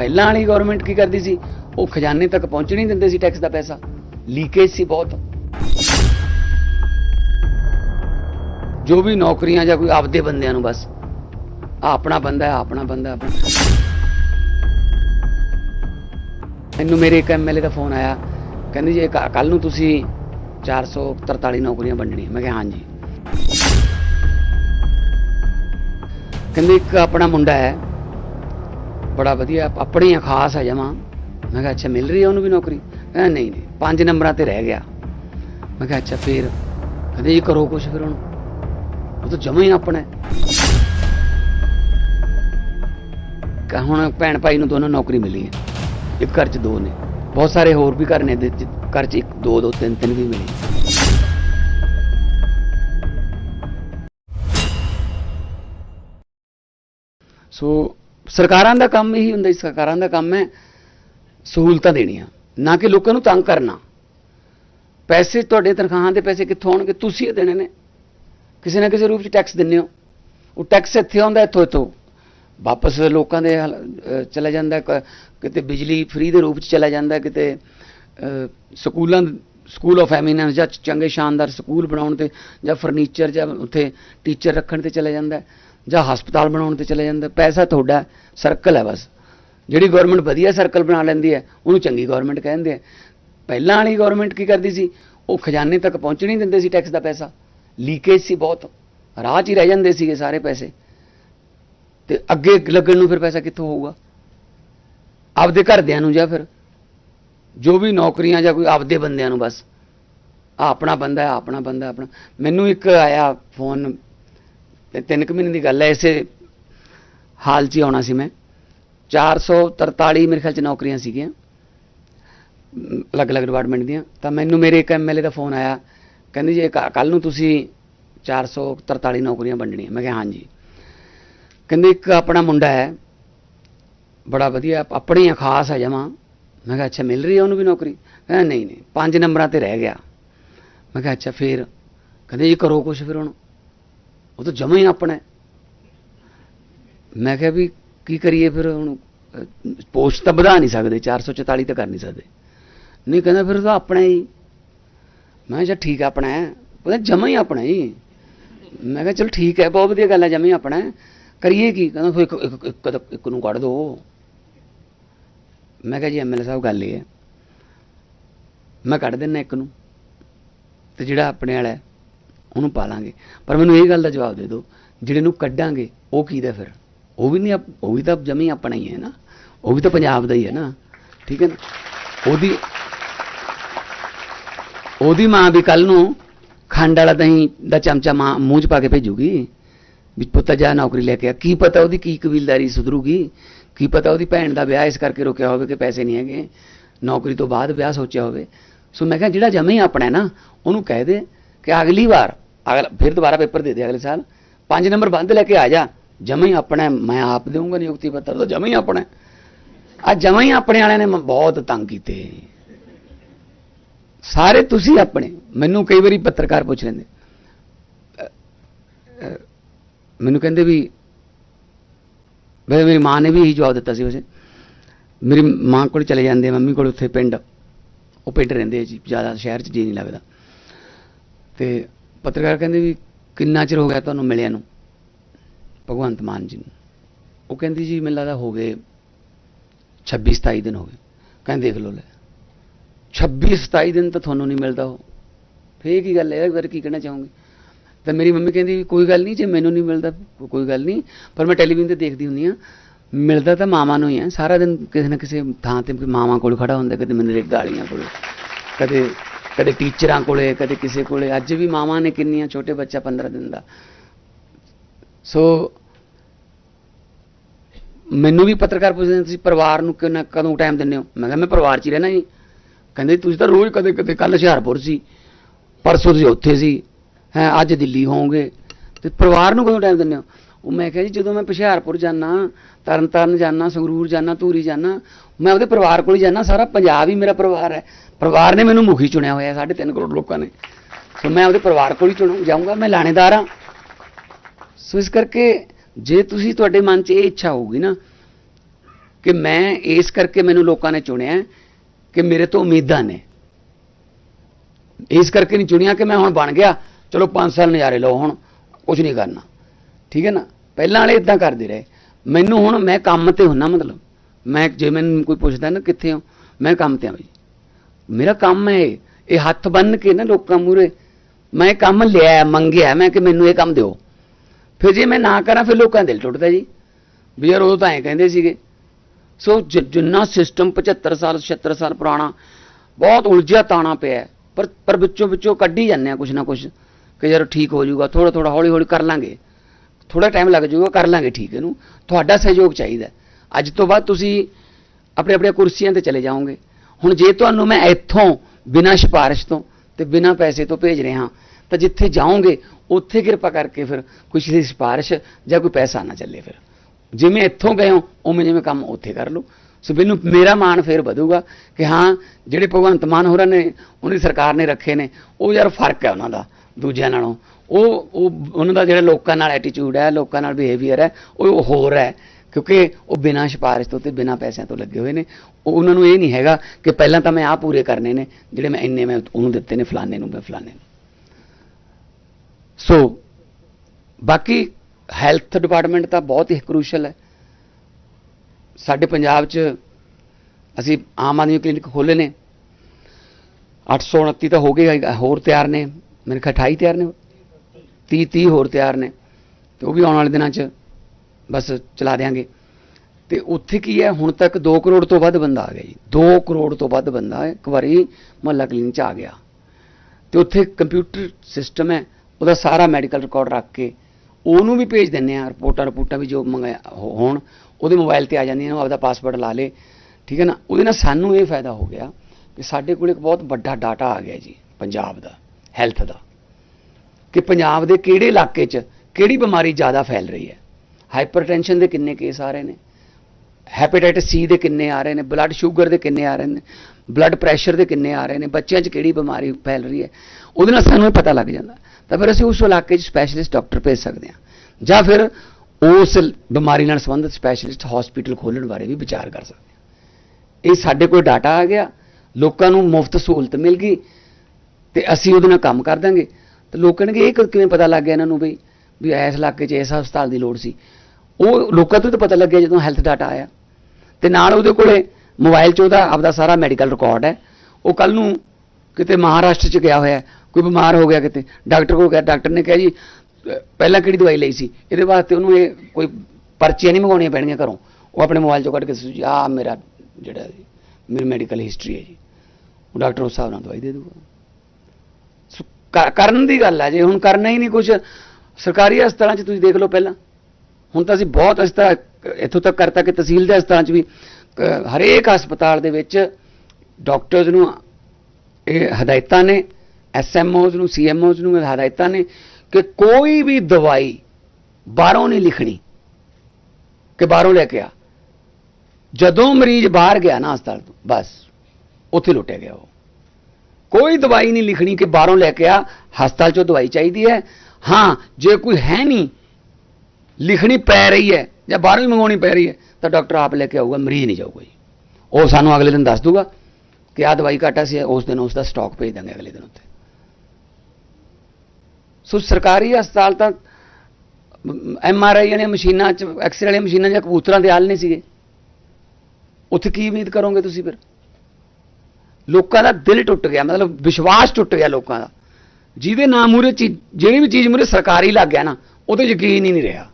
ਪਹਿਲਾਂ ਵਾਲੀ ਗਵਰਨਮੈਂਟ ਕੀ ਕਰਦੀ ਸੀ? ਉਹ ਖਜ਼ਾਨੇ ਤੱਕ ਪਹੁੰਚ ਨਹੀਂ ਦਿੰਦੇ ਸੀ ਟੈਕਸ ਦਾ ਪੈਸਾ। ਲੀਕੇਜ ਸੀ ਬਹੁਤ। ਜੋ ਵੀ ਨੌਕਰੀਆਂ ਜਾਂ ਕੋਈ ਆਪਦੇ ਬੰਦਿਆਂ ਨੂੰ ਬਸ। ਆਪਣਾ ਬੰਦਾ ਹੈ ਆਪਣਾ ਬੰਦਾ ਆਪਣਾ ਮੈਨੂੰ ਮੇਰੇ ਇੱਕ ਐਮਐਲਏ ਦਾ ਫੋਨ ਆਇਆ। ਕਹਿੰਦੇ ਜੀ ਕੱਲ ਨੂੰ ਤੁਸੀਂ 443 ਨੌਕਰੀਆਂ ਵੰਡਣੀਆਂ। ਮੈਂ ਕਿਹਾ, ਹਾਂਜੀ। ਕਹਿੰਦੇ ਇੱਕ ਆਪਣਾ ਮੁੰਡਾ ਹੈ। ਬੜਾ ਵਧੀਆ, ਆਪਣੀਆਂ ਖਾਸ ਹੈ ਜਮਾ। ਮੈਂ ਕਿਹਾ, ਅੱਛਾ, ਮਿਲ ਰਹੀ ਹੈ ਉਹਨੂੰ ਵੀ ਨੌਕਰੀ? ਕਹਿੰਦਾ, ਨਹੀਂ ਨਹੀਂ, ਪੰਜ ਨੰਬਰਾਂ ਤੇ ਰਹਿ ਗਿਆ। ਮੈਂ ਕਿਹਾ, ਅੱਛਾ, ਫੇਰ? ਕਹਿੰਦੇ, ਜੀ, ਕਰੋ ਕੁਛ ਫਿਰ ਹੁਣ। ਉਹ ਤਾਂ ਜਮਾ ਹੀ ਆਪਣਾ ਹੈ। ਹੁਣ ਭੈਣ ਭਾਈ ਨੂੰ ਦੋਨੋਂ ਨੌਕਰੀ ਮਿਲੀ ਹੈ। ਇੱਕ ਘਰ 'ਚ ਦੋ ਨੇ। ਬਹੁਤ ਸਾਰੇ ਹੋਰ ਵੀ ਘਰ ਨੇ ਜਿਹਦੇ ਘਰ 'ਚ ਇੱਕ, ਦੋ ਦੋ, ਤਿੰਨ ਤਿੰਨ ਵੀ ਮਿਲੇ। ਸੋ ਸਰਕਾਰਾਂ ਦਾ ਕੰਮ ਇਹੀ ਹੁੰਦਾ ਸਰਕਾਰਾਂ ਦਾ ਕੰਮ ਹੈ ਸਹੂਲਤਾਂ ਦੇਣੀਆਂ, ਨਾ ਕਿ ਲੋਕਾਂ ਨੂੰ ਤੰਗ ਕਰਨਾ। ਪੈਸੇ ਤੁਹਾਡੇ ਤਨਖਾਹਾਂ ਦੇ ਪੈਸੇ ਕਿੱਥੋਂ ਆਉਣਗੇ? ਤੁਸੀਂ ਇਹ ਦੇਣੇ ਨੇ। ਕਿਸੇ ਨਾ ਕਿਸੇ ਰੂਪ 'ਚ ਟੈਕਸ ਦਿੰਦੇ ਹੋ। ਉਹ ਟੈਕਸ ਇੱਥੇ ਆਉਂਦਾ, ਇੱਥੋਂ ਇੱਥੋਂ। ਵਾਪਸ ਲੋਕਾਂ ਦੇ ਹਲ- ਅਹ, ਚਲਾ ਜਾਂਦਾ, ਕ- ਕਿਤੇ ਬਿਜਲੀ ਫ੍ਰੀ ਦੇ ਰੂਪ 'ਚ ਚਲਾ ਜਾਂਦਾ, ਕਿਤੇ ਸਕੂਲਾਂ ਸਕੂਲ ਆਫ ਐਮੀਨੈਂਸ ਜਾਂ ਚੰਗੇ ਸ਼ਾਨਦਾਰ ਸਕੂਲ ਬਣਾਉਣ ਤੇ ਜਾਂ ਫਰਨੀਚਰ ਜਾਂ ਉੱਥੇ ਟੀਚਰ ਰੱਖਣ ਤੇ ਚਲਾ ਜਾਂਦਾ। ਜਾਂ ਹਸਪਤਾਲ ਬਣਾਉਣ ਤੇ ਚਲੇ ਜਾਂਦਾ, ਪੈਸਾ ਤੁਹਾਡਾ ਸਰਕਲ ਹੈ ਬਸ। ਜਿਹੜੀ ਗਵਰਨਮੈਂਟ ਵਧੀਆ ਸਰਕਲ ਬਣਾ ਲੈਂਦੀ ਹੈ, ਉਹਨੂੰ ਚੰਗੀ ਗਵਰਨਮੈਂਟ ਕਹਿੰਦੇ ਆ। ਪਹਿਲਾਂ ਵਾਲੀ ਗਵਰਨਮੈਂਟ ਕੀ ਕਰਦੀ ਸੀ? ਉਹ ਖਜ਼ਾਨੇ ਤੱਕ ਪਹੁੰਚ ਨਹੀਂ ਦਿੰਦੇ ਸੀ ਟੈਕਸ ਦਾ ਪੈਸਾ। ਲੀਕੇਜ ਸੀ ਬਹੁਤ। ਰਾਹ 'ਚ ਹੀ ਰਹਿ ਜਾਂਦੇ ਸੀਗੇ ਸਾਰੇ ਪੈਸੇ। ਤੇ ਅੱਗੇ ਲੱਗਣ ਨੂੰ ਫਿਰ ਪੈਸਾ ਕਿੱਥੋਂ ਹੋਊਗਾ? ਆਪਦੇ ਘਰਦਿਆਂ ਨੂੰ ਜਾਂ ਫਿਰ? ਜੋ ਵੀ ਨੌਕਰੀਆਂ ਜਾਂ ਕੋਈ ਆਪਦੇ ਬੰਦਿਆਂ ਨੂੰ ਬਸ। ਆ ਆਪਣਾ ਬੰਦਾ ਹੈ ਆਪਣਾ ਬੰਦਾ, ਆਪਣਾ। ਮੈਨੂੰ ਇੱਕ ਆਇਆ ਫੋਨ ਤੇ ਤਿੰਨ ਕੁ ਮਹੀਨੇ ਦੀ ਗੱਲ ਹੈ, ਇਸੇ ਹਾਲ 'ਚ ਹੀ ਆਉਣਾ ਸੀ ਮੈਂ। 443 ਮੇਰੇ ਖਿਆਲ 'ਚ ਨੌਕਰੀਆਂ ਸੀਗੀਆਂ, ਅਲੱਗ-ਅਲੱਗ ਡਿਪਾਰਟਮੈਂਟ ਦੀਆਂ। ਤਾਂ ਮੈਨੂੰ ਮੇਰੇ ਇੱਕ ਐਮਐਲਏ ਦਾ ਫੋਨ ਆਇਆ, ਕਹਿੰਦੇ ਜੀ ਕੱਲ ਨੂੰ ਤੁਸੀਂ 443 ਨੌਕਰੀਆਂ ਵੰਡਣੀਆਂ। ਮੈਂ ਕਿਹਾ, ਹਾਂਜੀ। ਕਹਿੰਦੇ ਇੱਕ ਆਪਣਾ ਮੁੰਡਾ ਹੈ, ਬੜਾ ਵਧੀਆ ਆਪਣੀਆਂ ਖਾਸ ਆ ਜਮਾ। ਮੈਂ ਕਿਹਾ, ਅੱਛਾ, ਮਿਲ ਰਹੀ ਹੈ ਉਹਨੂੰ ਵੀ ਨੌਕਰੀ? ਕਹਿੰਦਾ, ਨਹੀਂ ਨਹੀਂ, ਪੰਜ ਨੰਬਰਾਂ ਤੇ ਰਹਿ ਗਿਆ। ਮੈਂ ਕਿਹਾ, ਅੱਛਾ, ਫੇਰ। ਕਹਿੰਦੇ, ਜੀ ਕਰੋ ਕੁਛ ਫਿਰ ਹੁਣ। ਉਹ ਤਾਂ ਜਮਾ ਹੀ ਆਪਣਾ ਮੈਂ ਕਿਹਾ ਵੀ ਕੀ ਕਰੀਏ ਫਿਰ ਹੁਣ? ਪੋਸਟ ਤਾਂ ਵਧਾ ਨਹੀਂ ਸਕਦੇ 444 ਤਾਂ ਕਰ ਨਹੀਂ ਸਕਦੇ। ਨਹੀਂ ਕਹਿੰਦਾ ਫਿਰ ਤਾਂ ਆਪਣਾ ਹੀ। ਮੈਂ ਕਿਹਾ ਅੱਛਾ ਠੀਕ ਆਪਣਾ ਹੈ। ਉਹਦਾ ਜਮਾ ਹੀ ਆਪਣਾ ਹੀ। ਮੈਂ ਕਿਹਾ ਚਲ ਠੀਕ ਹੈ ਬਹੁਤ ਵਧੀਆ ਗੱਲ ਹੈ ਜਮਾ ਹੀ ਆਪਣਾ ਕਰੀਏ ਕੀ? ਕਹਿੰਦਾ ਫਿਰ ਇੱਕ ਇੱਕ- ਇੱਕ ਨੂੰ ਕੱਢ ਦੋ। ਮੈਂ ਕਿਹਾ ਜੀ ਐਮਐਲਏ ਸਾਹਿਬ ਗੱਲ ਇਹ ਹੈ। ਮੈਂ ਕੱਢ ਦਿੰਦਾ ਇੱਕ ਨੂੰ। ਤੇ ਜਿਹੜਾ ਆਪਣੇ ਵਾਲਾ ਹੈ, ਉਹਨੂੰ ਪਾ ਲਾਂਗੇ ਪਰ ਮੈਨੂੰ ਇਹ ਗੱਲ ਦਾ ਜਵਾਬ ਦੇ ਦਿਓ, ਜਿਹੜੇ ਨੂੰ ਕੱਢਾਂਗੇ, ਉਹ ਕੀ ਦਾ ਫਿਰ? ਉਹ ਵੀ ਨਹੀਂ ਉਹ ਵੀ ਤਾਂ ਜਮੀ ਆਪਣਾ ਹੀ ਹੈ ਨਾ। ਉਹ ਵੀ ਤਾਂ ਪੰਜਾਬ ਦਾ ਹੀ ਹੈ ਨਾ। ਠੀਕ ਹੈ ਨਾ? ਉਹਦੀ ਉਹਦੀ ਮਾਂ ਵੀ ਕੱਲ ਨੂੰ ਖੰਡ ਵਾਲਾ ਦਹੀਂ ਦਾ ਚਮਚਾ ਮਾਂ ਮੂੰਹ 'ਚ ਪਾ ਕੇ ਭੇਜੂਗੀ। ਵੀ ਪੁੱਤ ਜਾ ਨੌਕਰੀ ਲੈ ਕੇ ਆ। ਕੀ ਪਤਾ ਉਹਦੀ ਕੀ ਕਬੀਲਦਾਰੀ ਸੁਧਰੂਗੀ? ਕੀ ਪਤਾ ਉਹਦੀ ਭੈਣ ਦਾ ਵਿਆਹ ਇਸ ਕਰਕੇ ਰੁਕਿਆ ਹੋਵੇ ਕਿ ਪੈਸੇ ਨਹੀਂ ਹੈਗੇ? ਨੌਕਰੀ ਤੋਂ ਬਾਅਦ ਵਿਆਹ ਸੋਚਿਆ ਹੋਵੇ। ਸੋ ਮੈਂ ਕਿਹਾ ਜਿਹੜਾ ਜਮੇ ਹੀ ਆਪਣਾ ਹੈ ਨਾ, ਉਹਨੂੰ ਕਹਿ ਦੇ ਕਿ ਅਗਲੀ ਵਾਰ ਅਗਲਾ ਫਿਰ ਦੁਬਾਰਾ ਪੇਪਰ ਦੇ ਦੇ ਅਗਲੇ ਸਾਲ। ਪੰਜ ਨੰਬਰ ਬੰਦ ਲੈ ਕੇ ਆ ਜਾ। ਜਮੇ ਹੀ ਆਪਣਾ ਮੈਂ ਆਪ ਦੇਵਾਂਗਾ ਨਿਯੁਕਤੀ ਪੱਤਰ ਤਾਂ ਜਮੇ ਹੀ ਆਪਣਾ ਆ ਜਮੇ ਹੀ ਆਪਣੇ ਵਾਲਿਆਂ ਨੇ ਬਹੁਤ ਤੰਗ ਕੀਤੇ। ਸਾਰੇ ਤੁਸੀਂ ਆਪਣੇ। ਮੈਨੂੰ ਕਈ ਵਾਰੀ ਪੱਤਰਕਾਰ ਪੁੱਛ ਲੈਂਦੇ। ਮੈਨੂੰ ਕਹਿੰਦੇ ਵੀ ਵੈਸੇ ਮੇਰੀ ਮਾਂ ਨੇ ਵੀ ਇਹੀ ਜਵਾਬ ਦਿੱਤਾ ਸੀ ਵੈਸੇ। ਮੇਰੀ ਮਾਂ ਕੋਲ ਚਲੇ ਜਾਂਦੇ ਮੰਮੀ ਕੋਲ ਉੱਥੇ ਪਿੰਡ। ਉਹ ਪਿੰਡ ਰਹਿੰਦੇ ਜੀ। ਜ਼ਿਆਦਾ ਸ਼ਹਿਰ 'ਚ ਜੀ ਨਹੀਂ ਲੱਗਦਾ। ਤੇ ਪੱਤਰਕਾਰ ਕਹਿੰਦੇ ਵੀ ਕਿੰਨਾ ਚਿਰ ਹੋ ਗਿਆ ਤੁਹਾਨੂੰ ਮਿਲਿਆ ਨੂੰ? ਭਗਵੰਤ ਮਾਨ ਜੀ ਨੂੰ। ਉਹ ਕਹਿੰਦੀ ਜੀ, ਮੈਨੂੰ ਲੱਗਦਾ ਹੋ ਗਏ 26 27 ਦਿਨ ਹੋ ਗਏ। ਕਹਿੰਦੇ ਦੇਖ ਲਓ ਲੈ 26 27 ਦਿਨ ਤਾਂ ਤੁਹਾਨੂੰ ਨਹੀਂ ਮਿਲਦਾ ਉਹ। ਫੇਰ ਕੀ ਗੱਲ ਹੈ? ਇਹ ਬਾਰੇ ਕੀ ਕਹਿਣਾ ਚਾਹੋਗੇ? ਤਾਂ ਮੇਰੀ ਮੰਮੀ ਕਹਿੰਦੀ ਵੀ ਕੋਈ ਗੱਲ ਨਹੀਂ, ਜੇ ਮੈਨੂੰ ਨਹੀਂ ਮਿਲਦਾ ਕੋਈ ਗੱਲ ਨਹੀਂ। ਪਰ ਮੈਂ ਟੈਲੀਵਿਜ਼ਨ ਤੇ ਦੇਖਦੀ ਹੁੰਦੀ ਆ ਮਿਲਦਾ ਤਾਂ ਮਾਵਾਂ ਨੂੰ ਹੀ ਹੈ। ਸਾਰਾ ਦਿਨ ਕਿਸੇ ਨਾ ਕਿਸੇ ਥਾਂ ਤੇ ਮਾਵਾਂ ਕੋਲ ਖੜਾ ਹੁੰਦਾ, ਕਦੇ ਮਨਰੇਗਾ ਵਾਲੀਆਂ ਕੋਲ, ਕਦੇ ਕਦੇ ਟੀਚਰਾਂ ਕੋਲੇ, ਕਦੇ ਕਿਸੇ ਕੋਲੇ। ਅੱਜ ਵੀ ਮਾਵਾਂ ਨੇ ਕਿੰਨੀਆਂ ਛੋਟੇ ਬੱਚਾ 15 ਦਿਨ ਦਾ। ਸੋ ਮੈਨੂੰ ਵੀ ਪੱਤਰਕਾਰ ਪੁੱਛਦੇ ਤੁਸੀਂ ਪਰਿਵਾਰ ਨੂੰ ਕਿੰਨਾ ਕਦੋਂ ਟਾਈਮ ਦਿੰਦੇ ਹੋ? ਮੈਂ ਕਿਹਾ, ਮੈਂ ਪਰਿਵਾਰ 'ਚ ਹੀ ਰਹਿਣਾ ਜੀ। ਕਹਿੰਦੇ, ਤੁਸੀਂ ਤਾਂ ਰੋਜ਼ ਕਦੇ ਕਦੇ ਕੱਲ ਹੁਸ਼ਿਆਰਪੁਰ ਸੀ, ਪਰਸੋਂ ਤੁਸੀਂ ਉੱਥੇ ਸੀ। ਹੈ, ਅੱਜ ਦਿੱਲੀ ਹੋਵੋਗੇ। ਤੇ ਪਰਿਵਾਰ ਨੂੰ ਕਦੋਂ ਟਾਈਮ ਦਿੰਦੇ ਹੋ? ਉਹ ਮੈਂ ਕਿਹਾ ਜੀ, ਜਦੋਂ ਮੈਂ ਹੁਸ਼ਿਆਰਪੁਰ ਜਾਣਾ ਤਰਨਤਾਰਨ ਜਾਣਾ ਸੰਗਰੂਰ ਜਾਣਾ ਧੂਰੀ ਜਾਣਾ ਮੈਂ ਉਹਦੇ ਪਰਿਵਾਰ ਕੋਲ ਹੀ ਜਾਣਾ ਸਾਰਾ ਪੰਜਾਬ ਹੀ ਮੇਰਾ ਪਰਿਵਾਰ ਹੈ। ਪਰਿਵਾਰ ਨੇ ਮੈਨੂੰ ਮੁਖੀ ਚੁਣਿਆ ਹੋਇਆ, ਸਾਢੇ ਤਿੰਨ ਕਰੋੜ ਲੋਕਾਂ ਨੇ। ਸੋ ਮੈਂ ਉਹਦੇ ਪਰਿਵਾਰ ਕੋਲ ਹੀ ਚੁਣੂ, ਜਾਊਂਗਾ, ਮੈਂ ਲਾਣੇਦਾਰ ਹਾਂ। ਸੋ ਇਸ ਕਰਕੇ ਜੇ ਤੁਸੀਂ ਤੁਹਾਡੇ ਮਨ 'ਚ ਇਹ ਇੱਛਾ ਹੋਊਗੀ ਨਾ, ਕਿ ਮੈਂ ਇਸ ਕਰਕੇ ਮੈਨੂੰ ਲੋਕਾਂ ਨੇ ਚੁਣਿਆ ਕਿ ਮੇਰੇ ਤੋਂ ਉਮੀਦਾਂ ਨੇ। ਇਸ ਕਰਕੇ ਨਹੀਂ ਚੁਣਿਆ ਕਿ ਮੈਂ ਹੁਣ ਬਣ ਗਿਆ, ਚਲੋ 5 ਸਾਲ ਨਜ਼ਾਰੇ ਲਓ ਹੁਣ ਕੁਝ ਨਹੀਂ ਕਰਨਾ। ਠੀਕ ਹੈ ਨਾ? ਪਹਿਲਾਂ ਵਾਲੇ ਇਦਾਂ ਕਰਦੇ ਰਹੇ। ਮੈਨੂੰ ਹੁਣ ਮੈਂ ਕੰਮ ਤੇ ਹੁੰਨਾ ਮਤਲਬ। ਮੈਂ ਜੇ ਮੈਨੂੰ ਕੋਈ ਪੁੱਛਦਾ ਨਾ ਕਿੱਥੇ ਹੋ, ਮੈਂ ਕੰਮ ਤੇ ਆ ਬਈ। ਮੇਰਾ ਕੰਮ ਹੈ ਇਹ। ਹੱਥ ਬੰਨ ਕੇ ਨਾ ਲੋਕਾਂ ਮੂਰੇ ਮੈਂ ਕੰਮ ਲਿਆ, ਮੰਗਿਆ, ਮੈਂ ਕਿ ਮੈਨੂੰ ਇਹ ਕੰਮ ਦਿਓ। ਫਿਰ ਜੇ ਮੈਂ ਨਾ ਕਰਾਂ, ਫਿਰ ਲੋਕਾਂ ਦਾ ਦਿਲ ਟੁੱਟਦਾ ਜੀ। ਵੀ ਯਾਰ ਉਹ ਤਾਂ ਐਂ ਕਹਿੰਦੇ ਸੀਗੇ। ਸੋ ਜਿੰਨਾ ਸਿਸਟਮ 75 ਸਾਲ 76 ਸਾਲ ਪੁਰਾਣਾ, ਬਹੁਤ ਉਲਝਿਆ ਤਾਣਾ ਪਿਆ ਪਰ ਪਰ ਵਿੱਚੋਂ ਵਿੱਚੋਂ ਕੱਢੀ ਜਾਂਦੇ ਆ ਕੁਛ ਨਾ ਕੁਛ। ਕਿ ਯਾਰ ਠੀਕ ਹੋ ਜਾਊਗਾ ਥੋੜਾ ਥੋੜਾ ਹੌਲੀ ਹੌਲੀ ਕਰ ਲਾਂਗੇ। ਥੋੜਾ ਟਾਈਮ ਲੱਗ ਜਾਊਗਾ, ਕਰ ਲਾਂਗੇ ਠੀਕ ਇਹਨੂੰ। ਤੁਹਾਡਾ ਸਹਿਯੋਗ ਚਾਹੀਦਾ ਅੱਜ ਤੋਂ ਬਾਅਦ ਤੁਸੀਂ ਆਪਣੇ ਆਪਣੇ ਕੁਰਸੀਆਂ ਤੇ ਚਲੇ ਜਾਓਗੇ। ਹੁਣ ਜੇ ਤੁਹਾਨੂੰ ਮੈਂ ਇੱਥੋਂ ਬਿਨਾਂ ਸਿਫਾਰਿਸ਼ ਤੋਂ ਤੇ ਬਿਨਾਂ ਪੈਸੇ ਤੋਂ ਭੇਜ ਰਿਹਾ ਤਾਂ ਜਿੱਥੇ ਜਾਓਗੇ, ਉੱਥੇ ਕਿਰਪਾ ਕਰਕੇ ਫਿਰ ਕੁਛ ਦੀ ਸਿਫਾਰਿਸ਼ ਜਾਂ ਕੋਈ ਪੈਸਾ ਨਾ ਚੱਲੇ ਫਿਰ। ਜਿਵੇਂ ਇੱਥੋਂ ਗਏ ਹੋ, ਉਵੇਂ ਜਿਵੇਂ ਕੰਮ ਉੱਥੇ ਕਰ ਲਓ। ਸੋ ਮੈਨੂੰ ਮੇਰਾ ਮਾਣ ਫੇਰ ਵਧੂਗਾ ਕਿ ਹਾਂ, ਜਿਹੜੇ ਭਗਵੰਤ ਮਾਨ ਹੋਰਾਂ ਨੇ, ਉਹਨਾਂ ਦੀ ਸਰਕਾਰ ਨੇ ਰੱਖੇ ਨੇ, ਉਹ ਯਾਰ ਫ਼ਰਕ ਹੈ ਉਹਨਾਂ ਦਾ, ਦੂਜਿਆਂ ਨਾਲੋਂ। ਉਹ ਉਹ, ਉਹਨਾਂ ਦਾ ਜਿਹੜਾ ਲੋਕਾਂ ਨਾਲ ਐਟੀਟਿਊਡ ਹੈ, ਲੋਕਾਂ ਨਾਲ ਬਿਹੇਵੀਅਰ ਹੈ, ਉਹ ਹੋਰ ਹੈ। ਕਿਉਂਕਿ ਉਹ ਬਿਨਾਂ ਸਿਫਾਰਿਸ਼ ਤੋਂ ਤੇ ਬਿਨਾਂ ਪੈਸਿਆਂ ਤੋਂ ਲੱਗੇ ਹੋਏ ਨੇ। ਉਹ, ਉਹਨਾਂ ਨੂੰ ਇਹ ਨਹੀਂ ਹੈਗਾ ਕਿ ਪਹਿਲਾਂ ਤਾਂ ਮੈਂ ਆਹ ਪੂਰੇ ਕਰਨੇ ਨੇ, ਜਿਹੜੇ ਮੈਂ ਇੰਨੇ ਮੈਂ ਉਹਨੂੰ ਦਿੱਤੇ ਨੇ, ਫਲਾਣੇ ਨੂੰ ਮੈਂ ਫਲਾਣੇ ਨੂੰ। ਸੋ ਬਾਕੀ ਹੈਲਥ ਡਿਪਾਰਟਮੈਂਟ ਤਾਂ ਬਹੁਤ ਹੀ ਕਰੂਸ਼ਲ ਹੈ। ਸਾਡੇ ਪੰਜਾਬ 'ਚ ਅਸੀਂ ਆਮ ਆਦਮੀ ਕਲੀਨਿਕ ਖੋਲੇ ਨੇ। 829 ਤਾਂ ਹੋ ਗਏ, ਹੋਰ ਤਿਆਰ ਨੇ। ਮੇਰੇ ਖਿਆਲ 28 ਤਿਆਰ ਨੇ। 30 30 ਹੋਰ ਤਿਆਰ ਨੇ ਤੇ ਉਹ ਵੀ ਆਉਣ ਵਾਲੇ ਦਿਨਾਂ 'ਚ ਬਸ ਚਲਾ ਦੇਾਂਗੇ ਤੇ ਉੱਥੇ ਕੀ ਹੈ, ਹੁਣ ਤੱਕ 2 ਕਰੋੜ ਤੋਂ ਵੱਧ ਬੰਦਾ ਆ ਗਿਆ ਜੀ। 2 ਕਰੋੜ ਤੋਂ ਵੱਧ ਬੰਦਾ ਇੱਕ ਵਾਰੀ ਮੁਹੱਲਾ ਕਲੀਨਿਕ 'ਚ ਆ ਗਿਆ। ਤੇ ਉੱਥੇ ਕੰਪਿਊਟਰ ਸਿਸਟਮ ਹੈ, ਉਹਦਾ ਸਾਰਾ ਮੈਡੀਕਲ ਰਿਕਾਰਡ ਰੱਖ ਕੇ ਉਹਨੂੰ ਵੀ ਭੇਜ ਦਿੰਨੇ ਆ ਰਿਪੋਰਟਾਂ ਰਿਪੋਰਟਾਂ ਵੀ ਜੋ ਮੰਗਾਇਆ ਹੋਣ, ਉਹਦੇ ਮੋਬਾਈਲ ਤੇ ਆ ਜਾਂਦੀਆਂ ਨੇ, ਉਹ ਆਪਦਾ ਪਾਸਵਰਡ ਲਾ ਲੇ। ਠੀਕ ਹੈ ਨਾ? ਉਹਦੇ ਨਾਲ ਸਾਨੂੰ ਇਹ ਫਾਇਦਾ ਹੋ ਗਿਆ ਕਿ ਸਾਡੇ ਕੋਲ ਇੱਕ ਬਹੁਤ ਵੱਡਾ ਡਾਟਾ ਆ ਗਿਆ ਜੀ, ਪੰਜਾਬ ਦਾ, ਹੈਲਥ ਦਾ। ਕਿ ਪੰਜਾਬ ਦੇ ਕਿਹੜੇ ਇਲਾਕੇ 'ਚ ਕਿਹੜੀ ਬਿਮਾਰੀ ਜ਼ਿਆਦਾ ਫੈਲ ਰਹੀ ਹੈ? ਹਾਈਪਰਟੈਂਸ਼ਨ ਦੇ ਕਿੰਨੇ ਕੇਸ ਆ ਰਹੇ ਨੇ? ਹੈਪੇਟਾਈਟਿਸ ਸੀ ਦੇ ਕਿੰਨੇ ਆ ਰਹੇ ਨੇ? ਬਲੱਡ ਸ਼ੂਗਰ ਦੇ ਕਿੰਨੇ ਆ ਰਹੇ ਨੇ? ਬਲੱਡ ਪ੍ਰੈਸ਼ਰ ਦੇ ਕਿੰਨੇ ਆ ਰਹੇ ਨੇ? ਬੱਚਿਆਂ 'ਚ ਕਿਹੜੀ ਬਿਮਾਰੀ ਫੈਲ ਰਹੀ ਹੈ? ਉਹਦੇ ਨਾਲ ਸਾਨੂੰ ਇਹ ਪਤਾ ਲੱਗ ਜਾਂਦਾ। ਤਾਂ ਫਿਰ ਅਸੀਂ ਉਸ ਇਲਾਕੇ 'ਚ ਸਪੈਸ਼ਲਿਸਟ ਡਾਕਟਰ ਭੇਜ ਸਕਦੇ ਹਾਂ। ਜਾਂ ਫਿਰ ਉਸ ਬਿਮਾਰੀ ਨਾਲ ਸੰਬੰਧਿਤ ਸਪੈਸ਼ਲਿਸਟ ਹਸਪੀਟਲ ਖੋਲ੍ਹਣ ਬਾਰੇ ਵੀ ਵਿਚਾਰ ਕਰ ਸਕਦੇ ਹਾਂ। ਇਹ ਸਾਡੇ ਕੋਲ ਡਾਟਾ ਆ ਗਿਆ। ਲੋਕਾਂ ਨੂੰ ਮੁਫਤ ਸਹੂਲਤ ਮਿਲ ਗਈ ਤੇ ਅਸੀਂ ਉਹਦੇ ਨਾਲ ਕੰਮ ਕਰ ਦਾਂਗੇ। ਤੇ ਲੋਕਾਂ ਨੇ ਇਹ ਕਿਵੇਂ ਪਤਾ ਲੱਗ ਗਿਆ ਇਹਨਾਂ ਨੂੰ ਵੀ ਵੀ ਇਸ ਇਲਾਕੇ 'ਚ ਇਸ ਹਸਪਤਾਲ ਦੀ ਲੋੜ ਸੀ। ਉਹ ਲੋਕਾਂ ਤੋਂ ਤਾਂ ਪਤਾ ਲੱਗਿਆ ਜਦੋਂ ਹੈਲਥ ਡਾਟਾ ਆਇਆ। ਤੇ ਨਾਲ ਉਹਦੇ ਕੋਲੇ ਮੋਬਾਈਲ 'ਚ ਉਹਦਾ ਆਪਦਾ ਸਾਰਾ ਮੈਡੀਕਲ ਰਿਕਾਰਡ ਹੈ। ਉਹ ਕੱਲ ਨੂੰ ਕਿਤੇ ਮਹਾਰਾਸ਼ਟਰ 'ਚ ਗਿਆ ਹੋਇਆ ਕੋਈ ਬਿਮਾਰ ਹੋ ਗਿਆ ਕਿਤੇ। ਡਾਕਟਰ ਕੋਲ ਗਿਆ। ਡਾਕਟਰ ਨੇ ਕਿਹਾ ਜੀ, ਪਹਿਲਾਂ ਕਿਹੜੀ ਦਵਾਈ ਲਈ ਸੀ? ਇਹਦੇ ਵਾਸਤੇ ਉਹਨੂੰ ਇਹ ਕੋਈ ਪਰਚੀਆਂ ਨਹੀਂ ਮੰਗਾਉਣੀਆਂ ਪੈਣਗੀਆਂ ਘਰੋਂ। ਉਹ ਆਪਣੇ ਮੋਬਾਈਲ 'ਚੋਂ ਕੱਢ ਕੇ ਦੱਸੂ ਜੀ, ਆਹ ਮੇਰਾ ਜਿਹੜਾ, ਮੇਰੀ ਮੈਡੀਕਲ ਹਿਸਟਰੀ ਹੈ ਜੀ। ਉਹ ਡਾਕਟਰ ਉਸ ਹਿਸਾਬ ਨਾਲ ਦਵਾਈ ਦੇ ਦੂਗਾ ਕਰਨ ਦੀ ਗੱਲ ਹੈ ਜੇ ਹੁਣ ਕਰਨਾ ਹੀ ਨਹੀਂ ਕੁਝ ਸਰਕਾਰੀ ਹਸਪਤਾਲਾਂ 'ਚ ਤੁਸੀਂ ਦੇਖ ਲਓ ਪਹਿਲਾਂ। ਹੁਣ ਤਾਂ ਅਸੀਂ ਬਹੁਤ ਇਸ ਤਰ੍ਹਾਂ ਇੱਥੋਂ ਤੱਕ ਕਰਤਾ ਕਿ ਤਹਿਸੀਲ ਦੇ ਹਸਪਤਾਲਾਂ 'ਚ ਵੀ ਅਹ, ਹਰੇਕ ਹਸਪਤਾਲ ਦੇ ਵਿੱਚ ਡਾਕਟਰਸ ਨੂੰ ਇਹ ਹਦਾਇਤਾਂ ਨੇ ਐਸਐਮਓਜ਼ ਨੂੰ ਸੀਐਮਓਜ਼ ਨੂੰ ਹਦਾਇਤਾਂ ਨੇ ਕਿ ਕੋਈ ਵੀ ਦਵਾਈ ਬਾਹਰੋਂ ਨਹੀਂ ਲਿਖਣੀ ਕਿ ਬਾਹਰੋਂ ਲੈ ਕੇ ਆ। ਜਦੋਂ ਮਰੀਜ਼ ਬਾਹਰ ਗਿਆ ਨਾ ਹਸਪਤਾਲ ਤੋਂ ਬਸ ਉੱਥੇ ਲੁੱਟਿਆ ਗਿਆ ਉਹ। ਕੋਈ ਦਵਾਈ ਨਹੀਂ ਲਿਖਣੀ ਕਿ ਬਾਹਰੋਂ ਲੈ ਕੇ ਆ, ਹਸਪਤਾਲ ਚੋਂ ਦਵਾਈ ਚਾਹੀਦੀ ਹੈ। ਹਾਂ, ਜੇ ਕੋਈ ਹੈ ਨਹੀਂ, ਲਿਖਣੀ ਪੈ ਰਹੀ ਹੈ ਜਾਂ ਬਾਹਰੋਂ ਹੀ ਮੰਗਵਾਉਣੀ ਪੈ ਰਹੀ ਹੈ, ਤਾਂ ਡਾਕਟਰ ਆਪ ਲੈ ਕੇ ਆਊਗਾ, ਮਰੀਜ਼ ਨਹੀਂ ਜਾਊਗਾ ਜੀ। ਉਹ ਸਾਨੂੰ ਅਗਲੇ ਦਿਨ ਦੱਸ ਦੂਗਾ ਕਿ ਆ ਦਵਾਈ ਘਾਟਾ ਸੀ, ਉਸ ਦਿਨ ਉਸ ਦਾ ਸਟਾਕ ਭੇਜ ਦਾਂਗੇ ਅਗਲੇ ਦਿਨ ਉੱਤੇ। ਸੋ ਸਰਕਾਰੀ ਹਸਪਤਾਲ ਤਾਂ ਐਮ ਆਰ ਆਈ ਵਾਲੀਆਂ ਮਸ਼ੀਨਾਂ ਚ ਐਕਸਰੇ ਵਾਲੀਆਂ ਮਸ਼ੀਨਾਂ ਜਾਂ ਕਬੂਤਰਾਂ ਦੇ ਹਾਲ ਨਹੀਂ ਸੀਗੇ। ਉੱਥੇ ਕੀ ਉਮੀਦ ਕਰੋਗੇ ਤੁਸੀਂ ਫਿਰ? ਲੋਕਾਂ ਦਾ ਦਿਲ ਟੁੱਟ ਗਿਆ, ਮਤਲਬ ਵਿਸ਼ਵਾਸ ਟੁੱਟ ਗਿਆ ਲੋਕਾਂ ਦਾ। ਜਿਹਦੇ ਨਾਮ ਮੂਰੇ ਚੀਜ਼ ਜਿਹੜੀ ਵੀ ਚੀਜ਼ ਮੂਰੇ ਸਰਕਾਰੀ ਲੱਗ ਗਿਆ ਨਾ, ਉਹਦੇ ਯਕੀਨ ਹੀ ਨਹੀਂ ਰਿਹਾ।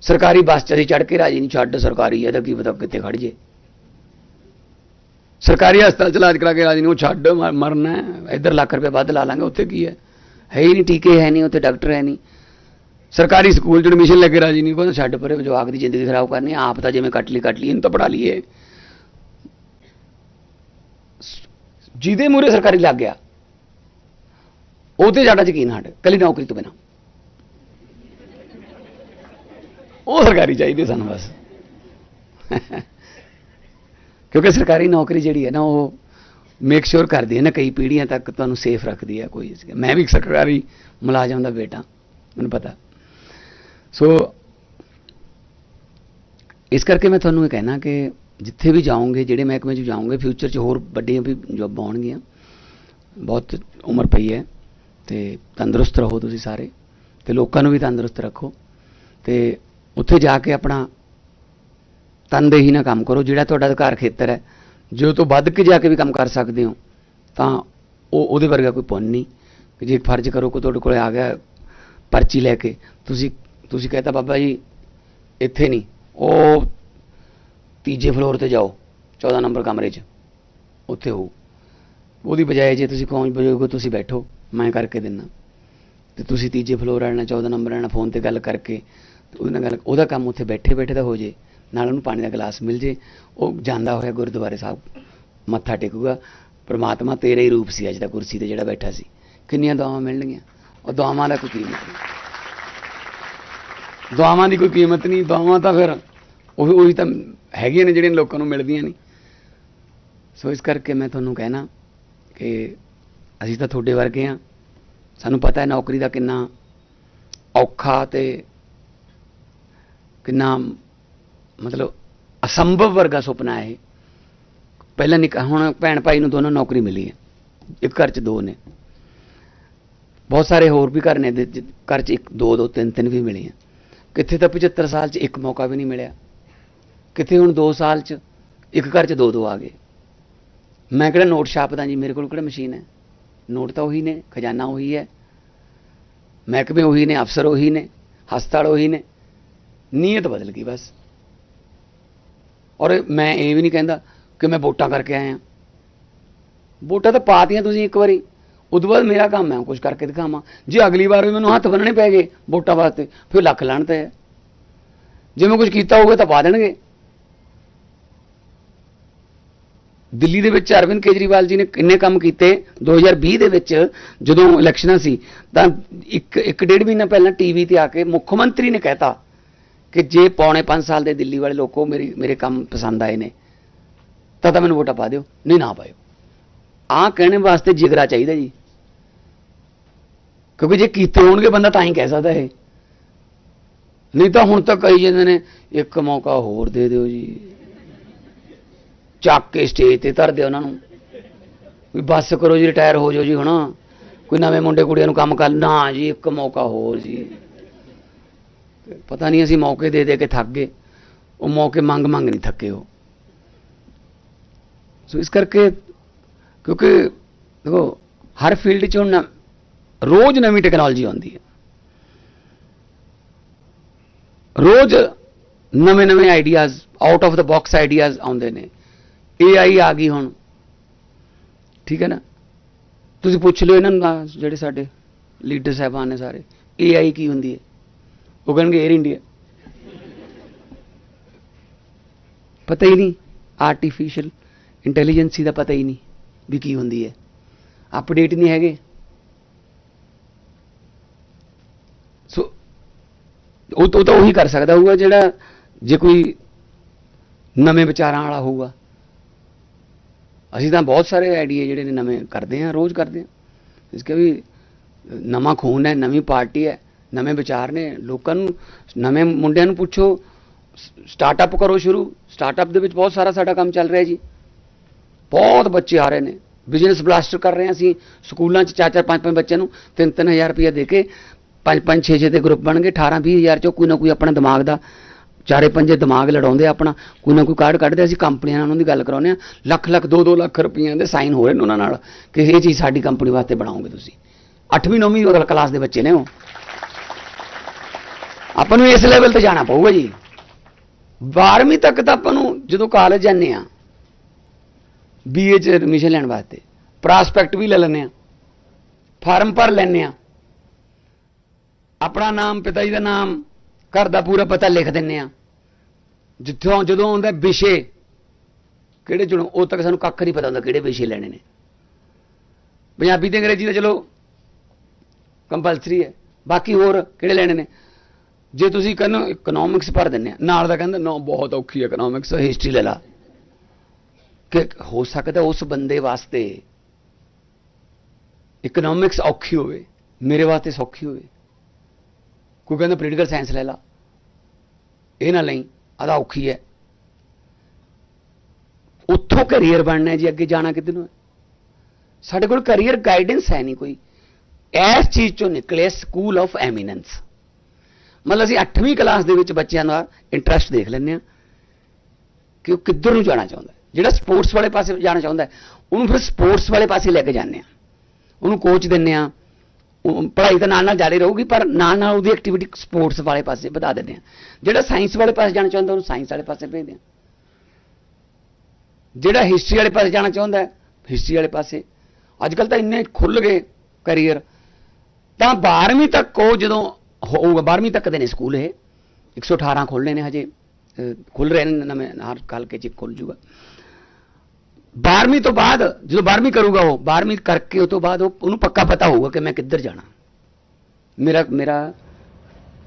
ਸਰਕਾਰੀ ਬੱਸ ਚ ਅਸੀਂ ਚੜ ਕੇ ਰਾਜੀ ਨਹੀਂ, ਛੱਡ ਸਰਕਾਰੀ ਇਹਦਾ ਕੀ ਪਤਾ ਕਿੱਥੇ ਖੜ ਜੇ। ਸਰਕਾਰੀ ਹਸਪਤਾਲ ਚ ਇਲਾਜ ਕਰਾ ਕੇ ਰਾਜੀ ਨਹੀਂ, ਉਹ ਛੱਡ, ਮ- ਮਰਨਾ ਇੱਧਰ ਲੱਖ ਰੁਪਏ ਵੱਧ ਲਾ ਲਾਂਗੇ, ਉੱਥੇ ਕੀ ਹੈ? ਹੈ ਹੀ ਨਹੀਂ, ਟੀਕੇ ਹੈ ਨਹੀਂ, ਉੱਥੇ ਡਾਕਟਰ ਹੈ ਨਹੀਂ। ਸਰਕਾਰੀ ਸਕੂਲ ਚ ਐਡਮਿਸ਼ਨ ਲੈ ਕੇ ਰਾਜੀ ਨਹੀਂ ਕੋਈ ਛੱਡ ਪਰੇ, ਜਵਾਕ ਦੀ ਜ਼ਿੰਦਗੀ ਖਰਾਬ ਕਰਨੀ ਆਪ ਤਾਂ ਜਿਵੇਂ ਕੱਟ ਲਈ ਕੱਟ ਲਈ, ਇਹਨੂੰ ਤਾਂ ਪੜਾ ਲਈਏ। ਜਿਹਦੇ ਮੂਰੇ ਸਰਕਾਰੀ ਲੱਗ ਗਿਆ ਉਹਤੇ ਸਾਡਾ ਯਕੀਨ ਹਟ, ਕੱਲੀ ਨੌਕਰੀ ਤੋਂ ਬਿਨਾ। ਉਹ ਸਰਕਾਰੀ ਚਾਹੀਦੀ ਸਾਨੂੰ ਬਸ। ਕਿਉਂਕਿ ਸਰਕਾਰੀ ਨੌਕਰੀ ਜਿਹੜੀ ਹੈ ਨਾ, ਉਹ ਮੇਕ ਸ਼ੋਰ ਕਰਦੀ ਹੈ ਨਾ, ਕਈ ਪੀੜ੍ਹੀਆਂ ਤੱਕ ਤੁਹਾਨੂੰ ਸੇਫ ਰੱਖਦੀ ਹੈ ਕੋਈ ਮੈਂ ਵੀ ਇੱਕ ਸਰਕਾਰੀ ਮੁਲਾਜ਼ਮ ਦਾ ਬੇਟਾ, ਮੈਨੂੰ ਪਤਾ। ਸੋ ਇਸ ਕਰਕੇ ਮੈਂ ਤੁਹਾਨੂੰ ਇਹ ਕਹਿਣਾ ਕਿ ਜਿੱਥੇ ਵੀ ਜਾਓਗੇ, ਜਿਹੜੇ ਮਹਿਕਮੇ 'ਚ ਜਾਓਗੇ ਫਿਊਚਰ 'ਚ ਹੋਰ ਵੱਡੀਆਂ ਵੀ ਜੋਬ ਆਉਣਗੀਆਂ। ਬਹੁਤ ਉਮਰ ਪਈ ਹੈ ਤੇ ਤੰਦਰੁਸਤ ਰਹੋ ਤੁਸੀਂ ਸਾਰੇ ਤੇ ਲੋਕਾਂ ਨੂੰ ਵੀ ਤੰਦਰੁਸਤ ਰੱਖੋ ਤੇ ਉੱਥੇ ਜਾ ਕੇ ਆਪਣਾ ਤਨਦੇਹੀ ਨਾਲ ਕੰਮ ਕਰੋ, ਜਿਹੜਾ ਤੁਹਾਡਾ ਅਧਿਕਾਰ ਖੇਤਰ ਹੈ। ਜੇ ਉਹ ਤੋਂ ਵੱਧ ਕੇ ਜਾ ਕੇ ਵੀ ਕੰਮ ਕਰ ਸਕਦੇ ਹੋ, ਤਾਂ ਉਹ ਉਹਦੇ ਵਰਗਾ ਕੋਈ ਪੁੰਨ ਨਹੀਂ। ਕਿ ਜੇ ਫਰਜ਼ ਕਰੋ ਕਿ ਤੁਹਾਡੇ ਕੋਲੇ ਆ ਗਿਆ ਪਰਚੀ ਲੈ ਕੇ, ਤੁਸੀਂ ਤੁਸੀਂ ਕਹਿੰਦਾ ਬਾਬਾ ਜੀ, ਇੱਥੇ ਨਹੀਂ। ਉਹ ਤੀਜੇ ਫਲੋਰ ਤੇ ਜਾਓ 14 ਨੰਬਰ ਕਮਰੇ 'ਚ। ਉੱਥੇ ਹੋ ਉਹਦੀ ਬਜਾਏ ਜੇ ਤੁਸੀਂ ਪਹੁੰਚ ਬਜੋਗੇ ਤੁਸੀਂ ਬੈਠੋ, ਮੈਂ ਕਰਕੇ ਦਿੰਨਾ ਤੇ ਤੁਸੀਂ ਤੀਜੇ ਫਲੋਰ ਵਾਲੇ ਨਾਲ 14 ਨੰਬਰ ਵਾਲੇ ਫੋਨ ਤੇ ਗੱਲ ਕਰਕੇ, ਤੇ ਉਹਦੇ ਨਾਲ ਗੱਲ, ਉਹਦਾ ਕੰਮ ਉੱਥੇ ਬੈਠੇ ਬੈਠੇ ਦਾ ਹੋ ਜੇ। ਨਾਲ ਉਹਨੂੰ ਪਾਣੀ ਦਾ ਗਲਾਸ ਮਿਲ ਜੇ। ਉਹ ਜਾਂਦਾ ਹੋਇਆ ਗੁਰਦੁਆਰੇ ਸਾਹਿਬ, ਮੱਥਾ ਟੇਕੂਗਾ। ਪ੍ਰਮਾਤਮਾ ਤੇਰੇ ਹੀ ਰੂਪ ਸੀ ਅੱਜ ਦਾ ਕੁਰਸੀ ਤੇ ਜਿਹੜਾ ਬੈਠਾ ਸੀ। ਕਿੰਨੀਆਂ ਦੁਆਵਾਂ ਮਿਲਣਗੀਆਂ? ਉਹ ਦੁਆਵਾਂ ਦਾ ਕੋਈ ਕੀਮਤ ਨਹੀਂ। ਦੁਆਵਾਂ ਦੀ ਕੋਈ ਕੀਮਤ ਨਹੀਂ, ਦੁਆਵਾਂ ਤਾਂ ਫਿਰ ਉਹ ਉਹੀ ਤਾਂ ਹੈਗੀਆਂ ਨੇ ਜਿਹੜੀਆਂ ਲੋਕਾਂ ਨੂੰ ਮਿਲਦੀਆਂ ਨਹੀਂ। ਸੋ ਇਸ ਕਰਕੇ ਮੈਂ ਤੁਹਾਨੂੰ ਕਹਿਣਾ ਕਿ ਅਸੀਂ ਤਾਂ ਤੁਹਾਡੇ ਵਰਗੇ ਆ ਸਾਨੂੰ ਪਤਾ ਹੈ ਨੌਕਰੀ ਦਾ ਕਿੰਨਾ ਔਖਾ ਤੇ ਕਿੰਨਾ ਮਤਲਬ ਅਸੰਭਵ ਵਰਗਾ ਸੁਪਨਾ ਹੈ ਇਹ। ਪਹਿਲਾਂ ਨਿਕਾ, ਹੁਣ ਭੈਣ ਭਾਈ ਨੂੰ ਦੋਨੋਂ ਨੌਕਰੀ ਮਿਲੀ ਹੈ। ਇੱਕ ਘਰ 'ਚ ਦੋ ਨੇ। ਬਹੁਤ ਸਾਰੇ ਹੋਰ ਵੀ ਘਰ ਨੇ ਘਰ 'ਚ ਇੱਕ, ਦੋ ਦੋ, ਤਿੰਨ ਤਿੰਨ ਵੀ ਮਿਲੇ ਆ ਕਿੱਥੇ ਤਾਂ 75 ਸਾਲ 'ਚ ਇੱਕ ਮੌਕਾ ਵੀ ਨਹੀਂ ਮਿਲਿਆ। ਕਿੱਥੇ ਹੁਣ 2 ਸਾਲ 'ਚ, ਇੱਕ ਘਰ 'ਚ ਦੋ ਦੋ ਆ ਗਏ। ਮੈਂ ਕਿਹੜਾ ਨੋਟ ਛਾਪਦਾ ਜੀ? ਮੇਰੇ ਕੋਲ ਕਿਹੜਾ ਮਸ਼ੀਨ ਹੈ? ਨੋਟ ਤਾਂ ਉਹੀ ਨੇ, ਖਜ਼ਾਨਾ ਉਹੀ ਹੈ। ਮਹਿਕਮੇ ਉਹੀ ਨੇ, ਅਫਸਰ ਉਹੀ ਨੇ, ਹਸਪਤਾਲ ਉਹੀ ਨੇ। ਨੀਅਤ ਬਦਲ ਗਈ ਬਸ। ਔਰ ਮੈਂ ਇਹ ਵੀ ਨਹੀਂ ਕਹਿੰਦਾ ਕਿ ਮੈਂ ਵੋਟਾਂ ਕਰਕੇ ਆਇਆ। ਵੋਟਾਂ ਤਾਂ ਪਾਤੀਆਂ ਤੁਸੀਂ ਇੱਕ ਵਾਰੀ। ਉਦੋਂ ਬਾਅਦ ਮੇਰਾ ਕੰਮ ਹੈ ਕੁਝ ਕਰਕੇ ਦਿਖਾਵਾਂ। ਜੇ ਅਗਲੀ ਵਾਰ ਵੀ ਮੈਨੂੰ ਹੱਥ ਬੰਨਣੇ ਪੈ ਗਏ ਵੋਟਾਂ ਵਾਸਤੇ, ਫਿਰ ਲੱਖ ਲਾਣ ਤੇ ਹੈ। ਜੇ ਮੈਂ ਕੁਝ ਕੀਤਾ ਹੋਊਗਾ ਤਾਂ ਪਾ ਦੇਣਗੇ। ਦਿੱਲੀ ਦੇ ਵਿੱਚ ਅਰਵਿੰਦ ਕੇਜਰੀਵਾਲ ਜੀ ਨੇ ਕਿੰਨੇ ਕੰਮ ਕੀਤੇ? 2020 ਦੇ ਵਿੱਚ ਜਦੋਂ ਇਲੈਕਸ਼ਨਾਂ ਸੀ, ਤਾਂ ਇੱਕ ਇੱਕ ਡੇਢ ਮਹੀਨਾ ਪਹਿਲਾਂ ਟੀਵੀ ਤੇ ਆ ਕੇ ਮੁੱਖ ਮੰਤਰੀ ਨੇ ਕਹਿਤਾ ਕਿ ਜੇ ਪੌਣੇ 5 ਸਾਲ ਦੇ ਦਿੱਲੀ ਵਾਲੇ ਲੋਕੋ ਮੇਰੀ, ਮੇਰੇ ਕੰਮ ਪਸੰਦ ਆਏ ਨੇ, ਤਾਂ ਤਾਂ ਮੈਨੂੰ ਵੋਟਾਂ ਪਾ ਦਿਓ, ਨਹੀਂ ਨਾ ਪਾਇਓ। ਆਹ ਕਹਿਣ ਵਾਸਤੇ ਜਿਗਰਾ ਚਾਹੀਦਾ ਜੀ। ਕਿਉਂਕਿ ਜੇ ਕੀਤੇ ਹੋਣਗੇ, ਬੰਦਾ ਤਾਂ ਹੀ ਕਹਿ ਸਕਦਾ ਇਹ। ਨਹੀਂ ਤਾਂ ਹੁਣ ਤਾਂ ਕਹੀ ਜਾਂਦੇ ਨੇ, ਇੱਕ ਮੌਕਾ ਹੋਰ ਦੇ ਦਿਓ ਜੀ। ਚੱਕ ਕੇ ਸਟੇਜ ਤੇ ਧਰਦੇ ਉਹਨਾਂ ਨੂੰ। ਵੀ ਬੱਸ ਕਰੋ ਜੀ ਰਿਟਾਇਰ ਹੋ ਜਾਓ ਜੀ ਹੁਣ। ਕੋਈ ਨਵੇਂ ਮੁੰਡੇ ਕੁੜੀਆਂ ਨੂੰ ਕੰਮ ਕਰ ਨਾ ਜੀ, ਇੱਕ ਮੌਕਾ ਹੋਰ ਜੀ। ਪਤਾ ਨਹੀਂ ਅਸੀਂ ਮੌਕੇ ਦੇ ਦੇ ਕੇ ਥੱਕ ਗਏ। ਉਹ ਮੌਕੇ ਮੰਗ ਮੰਗ ਨਹੀਂ ਥੱਕੇ ਉਹ। ਸੋ ਇਸ ਕਰਕੇ ਕਿਉਂਕਿ ਦੇਖੋ, ਹਰ ਫੀਲਡ 'ਚ ਹੁਣ ਰੋਜ਼ ਨਵੀਂ ਟੈਕਨੋਲੋਜੀ ਆਉਂਦੀ ਹੈ। ਰੋਜ਼ ਨਵੇਂ ਨਵੇਂ ideas out of the box ideas ਆਉਂਦੇ ਨੇ। AI ਆ ਗਈ ਹੁਣ। ਠੀਕ ਹੈ ਨਾ? ਤੁਸੀਂ ਪੁੱਛ ਲਿਓ ਇਹਨਾਂ ਨੂੰ ਨਾ, ਜਿਹੜੇ ਸਾਡੇ ਲੀਡਰ ਸਾਹਿਬਾਨ ਨੇ ਸਾਰੇ। AI ਕੀ ਹੁੰਦੀ ਹੈ? ਉਹ ਕਹਿਣਗੇ 에ਅਰ ਇੰਡੀਆ ਪਤਾ ਹੀ ਨਹੀਂ ਆਰਟੀਫੀਸ਼ੀਅਲ ਇੰਟੈਲੀਜੈਂਸੀ ਦਾ ਪਤਾ ਹੀ ਨਹੀਂ ਵੀ ਕੀ ਹੁੰਦੀ ਹੈ। ਅਪਡੇਟ ਨਹੀਂ ਹੈਗੇ। ਸੋ ਉਹ ਤਾਂ ਉਹੀ ਕਰ ਸਕਦਾ ਹੋਊਗਾ ਜਿਹੜਾ ਜੇ ਕੋਈ ਨਵੇਂ ਵਿਚਾਰਾਂ ਵਾਲਾ ਹੋਊਗਾ। ਅਸੀਂ ਤਾਂ ਬਹੁਤ ਸਾਰੇ ਆਈਡੀਆ ਜਿਹੜੇ ਨੇ ਨਵੇਂ ਕਰਦੇ ਹਾਂ, ਰੋਜ਼ ਕਰਦੇ ਹਾਂ। ਇਸ ਕੇ ਵੀ ਨਵਾਂ ਖੂਨ ਹੈ, ਨਵੀਂ ਪਾਰਟੀ ਹੈ, ਨਵੇਂ ਵਿਚਾਰ ਨੇ। ਲੋਕਾਂ ਨੂੰ, ਨਵੇਂ ਮੁੰਡਿਆਂ ਨੂੰ ਪੁੱਛੋ ਸਟਾਰਟਅਪ ਕਰੋ ਸ਼ੁਰੂ। ਸਟਾਰਟਅਪ ਦੇ ਵਿੱਚ ਬਹੁਤ ਸਾਰਾ ਸਾਡਾ ਕੰਮ ਚੱਲ ਰਿਹਾ ਜੀ। ਬਹੁਤ ਬੱਚੇ ਆ ਰਹੇ ਨੇ। ਬਿਜ਼ਨਸ ਬਲਾਸਟਰ ਕਰ ਰਹੇ ਹਾਂ ਅਸੀਂ। ਸਕੂਲਾਂ 'ਚ ਚਾਰ ਚਾਰ ਪੰਜ ਪੰਜ ਬੱਚਿਆਂ ਨੂੰ 3-3000 ਰੁਪਏ ਦੇ ਕੇ ਪੰਜ ਪੰਜ 6-6 ਦੇ ਗਰੁੱਪ ਬਣ ਗਏ। 18-20000 ਚੋਂ ਕੋਈ ਨਾ ਕੋਈ ਆਪਣਾ ਦਿਮਾਗ ਦਾ ਚਾਰੇ ਪੰਜੇ ਦਿਮਾਗ ਲੜਾਉਂਦੇ ਆਪਣਾ, ਕੋਈ ਨਾ ਕੋਈ ਕਾਰਡ ਕੱਢਦੇ ਅਸੀਂ ਕੰਪਨੀਆਂ ਨਾਲ ਉਹਨਾਂ ਦੀ ਗੱਲ ਕਰਾਉਂਦੇ ਆ। ਲੱਖ ਲੱਖ 2-2 ਲੱਖ ਰੁਪਈਆਂ ਦੇ ਸਾਈਨ ਹੋ ਰਹੇ ਨੇ ਉਹਨਾਂ ਨਾਲ ਕਿ ਇਹ ਚੀਜ਼ ਸਾਡੀ ਕੰਪਨੀ ਵਾਸਤੇ ਬਣਾਓਗੇ ਤੁਸੀਂ। 8ਵੀਂ 9ਵੀਂ ਕਲਾਸ ਦੇ ਬੱਚੇ ਨੇ ਉਹ। ਆਪਾਂ ਨੂੰ ਇਸ ਲੈਵਲ ਤੇ ਜਾਣਾ ਪਊਗਾ ਜੀ। 12ਵੀਂ ਤੱਕ ਤਾਂ ਆਪਾਂ ਨੂੰ ਜਦੋਂ ਕਾਲਜ ਜਾਂਦੇ ਆ ਬੀਏ ਚ ਐਡਮਿਸ਼ਨ ਲੈਣ ਵਾਸਤੇ ਪ੍ਰਾਸਪੈਕਟ ਵੀ ਲੈ ਲੈਂਦੇ ਆ ਫਾਰਮ ਭਰ ਲੈਂਦੇ ਆ। ਆਪਣਾ ਨਾਮ, ਪਿਤਾ ਜੀ ਦਾ ਨਾਮ ਘਰ ਦਾ ਪੂਰਾ ਪਤਾ ਲਿਖ ਦਿੰਨੇ ਆ। ਜਿੱਥੋਂ ਜਦੋਂ ਆਉਂਦਾ ਵਿਸ਼ੇ, ਕਿਹੜੇ ਚੁਣੋ, ਉਹ ਤੱਕ ਸਾਨੂੰ ਕੱਖ ਨਹੀਂ ਪਤਾ ਹੁੰਦਾ ਕਿਹੜੇ ਵਿਸ਼ੇ ਲੈਣੇ ਨੇ। ਪੰਜਾਬੀ ਤੇ ਅੰਗਰੇਜ਼ੀ ਤਾਂ ਚਲੋ ਕੰਪਲਸਰੀ ਹੈ। ਬਾਕੀ ਹੋਰ ਕਿਹੜੇ ਲੈਣੇ ਨੇ? ਜੇ ਤੁਸੀਂ ਕਹਿੰਦੇ ਇਕਨੋਮਿਕਸ ਭਰ ਦਿੰਨੇ ਆ, ਨਾਲ ਦਾ ਕਹਿੰਦਾ, ਨਾ, ਬਹੁਤ ਔਖੀ ਹੈ ਇਕਨੋਮਿਕਸ ਹਿਸਟਰੀ ਲੈ ਲਾ। ਕਿ ਹੋ ਸਕਦਾ ਉਸ ਬੰਦੇ ਵਾਸਤੇ ਇਕਨੋਮਿਕਸ ਔਖੀ ਹੋਵੇ, ਮੇਰੇ ਵਾਸਤੇ ਸੌਖੀ ਹੋਵੇ। ਕੋਈ ਕਹਿੰਦਾ ਪੋਲੀਟੀਕਲ ਸਾਇੰਸ ਲੈ ਲਾ। ਇਹ ਨਾ ਲਈ ਆਦਾ ਔਖੀ ਹੈ। ਉੱਥੋਂ ਕੈਰੀਅਰ ਬਣਨਾ ਜੀ, ਅੱਗੇ ਜਾਣਾ ਕਿੱਧਰ ਨੂੰ ਹੈ? ਸਾਡੇ ਕੋਲ ਕੈਰੀਅਰ ਗਾਈਡੈਂਸ ਹੈ ਨਹੀਂ ਕੋਈ। ਇਸ ਚੀਜ਼ ਚੋਂ ਨਿਕਲੇ ਸਕੂਲ ਆਫ ਐਮੀਨੈਂਸ ਮਤਲਬ ਅਸੀਂ 8ਵੀਂ ਕਲਾਸ ਦੇ ਵਿੱਚ ਬੱਚਿਆਂ ਦਾ ਇੰਟਰਸਟ ਦੇਖ ਲੈਂਦੇ ਆ ਕਿ ਉਹ ਕਿੱਧਰ ਨੂੰ ਜਾਣਾ ਚਾਹੁੰਦਾ ਜਿਹੜਾ ਸਪੋਰਟਸ ਵਾਲੇ ਪਾਸੇ ਜਾਣਾ ਚਾਹੁੰਦਾ ਉਹਨੂੰ ਫਿਰ ਸਪੋਰਟਸ ਵਾਲੇ ਪਾਸੇ ਲੈ ਕੇ ਜਾਂਦੇ ਆ ਉਹਨੂੰ ਕੋਚ ਦਿੰਦੇ ਆ ਪੜ੍ਹਾਈ ਤਾਂ ਨਾਲ ਨਾਲ ਜਾਰੀ ਰਹੂਗੀ, ਪਰ ਨਾਲ ਨਾਲ ਉਹਦੀ ਐਕਟੀਵਿਟੀ ਸਪੋਰਟਸ ਵਾਲੇ ਪਾਸੇ ਵਧਾ ਦਿੰਦੇ ਆ। ਜਿਹੜਾ ਸਾਇੰਸ ਵਾਲੇ ਪਾਸੇ ਜਾਣਾ ਚਾਹੁੰਦਾ, ਉਹਨੂੰ ਸਾਇੰਸ ਵਾਲੇ ਪਾਸੇ ਭੇਜਦੇ ਆ। ਜਿਹੜਾ ਹਿਸਟਰੀ ਵਾਲੇ ਪਾਸੇ ਜਾਣਾ ਚਾਹੁੰਦਾ ਹਿਸਟਰੀ ਵਾਲੇ ਪਾਸੇ। ਅੱਜ ਕੱਲ ਤਾਂ ਇੰਨੇ ਖੁੱਲ ਗਏ ਕੈਰੀਅਰ ਤਾਂ 12ਵੀਂ ਤੱਕ ਉਹ ਜਦੋਂ ਹੋਊਗਾ 12ਵੀਂ ਤੱਕ ਦੇ ਨੇ ਸਕੂਲ ਇਹ। 118 ਖੁੱਲ੍ਹਣੇ ਨੇ ਹਜੇ। ਖੁੱਲ ਰਹੇ ਨੇ, ਨਵੇਂ ਹਰ ਕੱਲ ਕੇ ਚ ਖੁੱਲ ਜੂਗਾ। 12ਵੀਂ ਤੋਂ ਬਾਅਦ, ਜਦੋਂ 12ਵੀਂ ਕਰੂਗਾ ਉਹ 12ਵੀਂ ਕਰਕੇ ਉਹ ਤੋਂ ਬਾਅਦ ਉਹ, ਉਹਨੂੰ ਪੱਕਾ ਪਤਾ ਹੋਊਗਾ ਕਿ ਮੈਂ ਕਿੱਧਰ ਜਾਣਾ। ਮੇਰਾ ਮੇਰਾ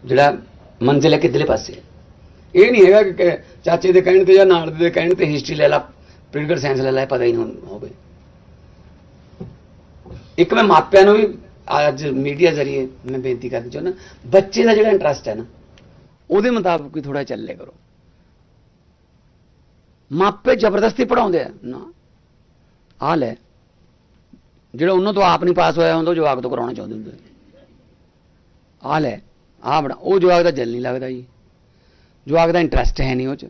ਜਿਹੜਾ ਮੰਜ਼ਿਲ ਹੈ ਕਿੱਧਰਲੇ ਪਾਸੇ ਹੈ। ਇਹ ਨਹੀਂ ਹੈਗਾ ਕਿ ਚਾਚੇ ਦੇ ਕਹਿਣ ਤੇ ਜਾਂ ਨਾਲ ਦੇ ਕਹਿਣ ਤੇ ਹਿਸਟਰੀ ਲੈ ਲਾ ਪੋਲੀਟੀਕਲ ਸਾਇੰਸ ਲੈ ਲੈ ਪਤਾ ਹੀ ਨਹੀਂ ਹੋਵੇ। ਇੱਕ ਮੈਂ ਮਾਪਿਆਂ ਨੂੰ ਵੀ ਅੱਜ ਮੀਡੀਆ ਜ਼ਰੀਏ ਮੈਂ ਬੇਨਤੀ ਕਰਨੀ ਚਾਹੁੰਦਾ, ਬੱਚੇ ਦਾ ਜਿਹੜਾ ਇੰਟਰਸਟ ਹੈ ਨਾ, ਉਹਦੇ ਮੁਤਾਬਕ ਹੀ ਥੋੜਾ ਚੱਲੇ ਕਰੋ। ਮਾਪੇ ਜ਼ਬਰਦਸਤੀ ਪੜਾਉਂਦੇ ਆ। ਨਾ ਆ ਲੈ। ਜਿਹੜਾ ਉਹਨਾਂ ਤੋਂ ਆਪ ਨਹੀਂ ਪਾਸ ਹੋਇਆ ਹੁੰਦਾ ਉਹ ਜਵਾਕ ਤੋਂ ਕਰਾਉਣਾ ਚਾਹੁੰਦੇ ਹੁੰਦੇ। ਆ ਲੈ ਆ ਬਣਾ। ਉਹ ਜਵਾਕ ਦਾ ਜਲ ਨਹੀਂ ਲੱਗਦਾ ਜੀ। ਜਵਾਕ ਦਾ ਇੰਟਰਸਟ ਹੈ ਨਹੀਂ ਉਹ ਚ।